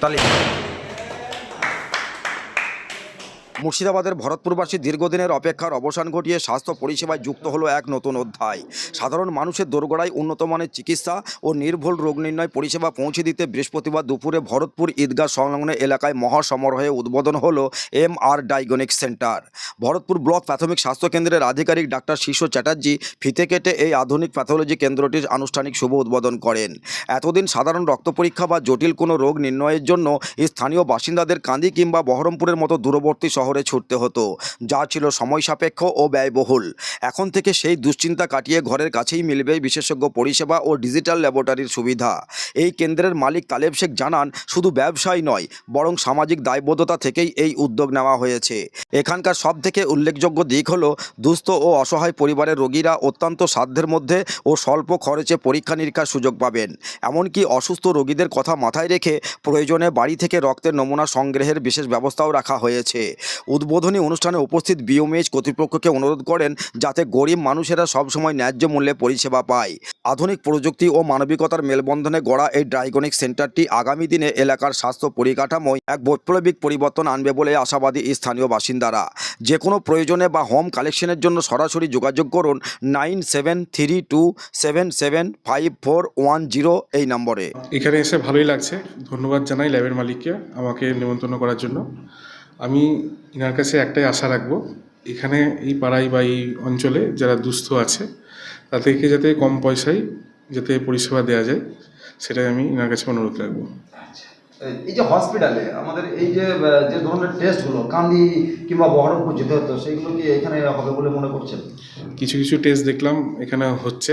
তালি মুর্শিদাবাদের ভরতপুরবাসী দীর্ঘদিনের অপেক্ষার অবসান ঘটিয়ে স্বাস্থ্য পরিষেবায় যুক্ত হলো এক নতুন অধ্যায়। সাধারণ মানুষের দোরগোড়ায় উন্নতমানের চিকিৎসা ও নির্ভুল রোগ নির্ণয় পরিষেবা পৌঁছে দিতে বৃহস্পতিবার দুপুরে ভরতপুর ঈদগাহ সংলগ্ন এলাকায় মহাসমারোহে উদ্বোধন হলো M R diagnostic centre. Bharatpur block প্রাথমিক স্বাস্থ্য কেন্দ্রের আধিকারিক ডাক্তার শিশু চ্যাটার্জি ফিতে কেটে এই আধুনিক প্যাথোলজি কেন্দ্রটির আনুষ্ঠানিক শুভ উদ্বোধন করেন। এতদিন সাধারণ রক্ত পরীক্ষা বা জটিল কোনো রোগ নির্ণয়ের জন্য স্থানীয় বাসিন্দাদের কান্দি কিংবা বহরমপুরের মতো দূরবর্তী শহরে ছুটতে হতো। যা ছিল সময় সাপেক্ষ ও ব্যয়বহুল। এখন থেকে সেই দুশ্চিন্তা কাটিয়ে ঘরের কাছেই মিলবে বিশেষজ্ঞ পরিষেবা ও ডিজিটাল ল্যাবরেটরির সুবিধা। এই কেন্দ্রের মালিক কালেব শেখ জানান, শুধু ব্যবসায় নয়, বরং সামাজিক দায়বদ্ধতা থেকেই এই উদ্যোগ নেওয়া হয়েছে। এখানকার সব থেকে উল্লেখযোগ্য দিক হলো, দুস্থ ও অসহায় পরিবারের রোগীরা অত্যন্ত সাধ্যের মধ্যে ও স্বল্প খরচে পরীক্ষা নিরীক্ষার সুযোগ পাবেন। এমনকি অসুস্থ রোগীদের কথা মাথায় রেখে প্রয়োজনে বাড়ি থেকে রক্তের নমুনা সংগ্রহের বিশেষ ব্যবস্থাও রাখা হয়েছে। উদ্বোধনী অনুষ্ঠানে উপস্থিত বিওমেজ কর্তৃপক্ষকে অনুরোধ করেন যাতে গরিব মানুষেরা সবসময় ন্যায্য মূল্যে পরিষেবা পায়। আধুনিক প্রযুক্তি ও মানবিকতার মেলবন্ধনে গড়া এই ড্রাইগনিক সেন্টারটি আগামী দিনে এলাকার স্বাস্থ্য পরিকাঠামোয় এক বৈপ্লবিক পরিবর্তন আনবে বলে আশাবাদী স্থানীয় বাসিন্দারা। যে কোনো প্রয়োজনে বা হোম কালেকশনের জন্য সরাসরি যোগাযোগ করুন nine seven three two seven seven five four one zero এই নম্বরে। এখানে এসে ভালোই লাগছে। ধন্যবাদ জানাই ল্যাবের মালিককে আমাকে নিমন্ত্রণ করার জন্য। আমি এনার কাছে একটাই আশা রাখব এখানে এই পাড়ায় বা এই অঞ্চলে যারা দুস্থ আছে তাদেরকে যাতে কম পয়সায় যাতে পরিষেবা দেওয়া যায় সেটাই আমি এনার কাছে অনুরোধ রাখব। এই যে হসপিটালে আমাদের এই যে যে ধরনের টেস্টগুলো কান্দি কিংবা বহরমপুর যেতে হতো সেগুলো কি এখানে হবে বলে মনে করছেন? কিছু কিছু টেস্ট দেখলাম এখানে হচ্ছে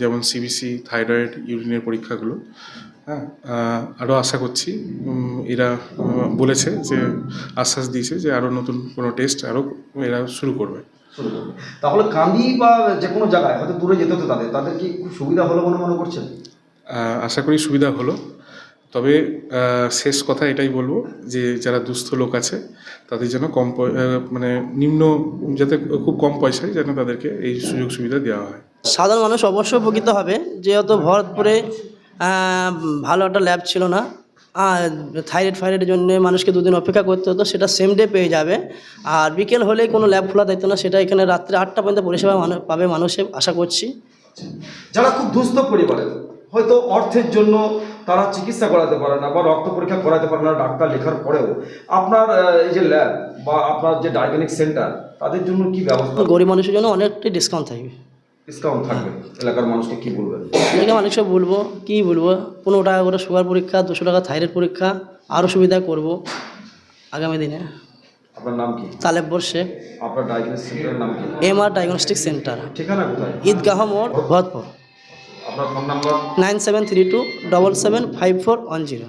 যেমন সিবিসি থাইরয়েড ইউরিনের পরীক্ষাগুলো। হ্যাঁ। আরও আশা করছি এরা বলেছে যে আশ্বাস দিয়েছে যে আরও নতুন কোনো টেস্ট আরও এরা শুরু করবে। তাহলে কান্দি বা যে কোনো জায়গায় হয়তো দূরে যেতে হতো তাদের তাদের কি খুব সুবিধা হলো বলে মনে করছেন? আশা করি সুবিধা হলো। তবে শেষ কথা এটাই বলব যে যারা দুস্থ লোক আছে তাদের যেন কম মানে নিম্ন যাতে খুব কম পয়সায় যেন তাদেরকে এই সুযোগ সুবিধা দেওয়া হয়। সাধারণ মানুষ অবশ্যই উপকৃত হবে। যেহেতু ভরতপুরে ভালো একটা ল্যাব ছিল না। আর থাইরয়েড ফাইরয়েডের জন্য মানুষকে দুদিন অপেক্ষা করতে হতো সেটা সেম ডে পেয়ে যাবে। আর বিকেল হলেই কোনো ল্যাব খোলা থাকতো না সেটা এখানে রাত্রে আটটা পর্যন্ত পরিষেবা পাবে মানুষে আশা করছি। যারা খুব দুস্থ পরিবারের হয়তো অর্থের জন্য তারা চিকিৎসা করাতে পারে না বা রক্ত পরীক্ষা করাতে পারে না ডাক্তার লেখার পরেও। আপনার এই যে ল্যাব বা আপনার যে ডায়াগনিক সেন্টার তাদের জন্য কি ব্যবস্থা? গরিব মানুষের জন্য অনেকটাই ডিসকাউন্ট থাকবে। ডিসকাউন্ট থাকবে। এলাকার মানুষকে কি বলবেন? এলাকা মানুষকে বলব কী বলব? পনেরো টাকা করে সুগার পরীক্ষা দুশো টাকা থাইরয়েড পরীক্ষা আরও সুবিধা করব আগামী দিনে। আপনার নাম কি? তালেব্বর শেখ আপনার ডায়াগনিক সেন্টারের নাম কি? এম আর ডায়াগনস্টিক সেন্টার ঠিকানা কোথায়? ঈদগাহ মোড় ভরতপুর। আপনার phone number nine seven three two double seven five four one zero.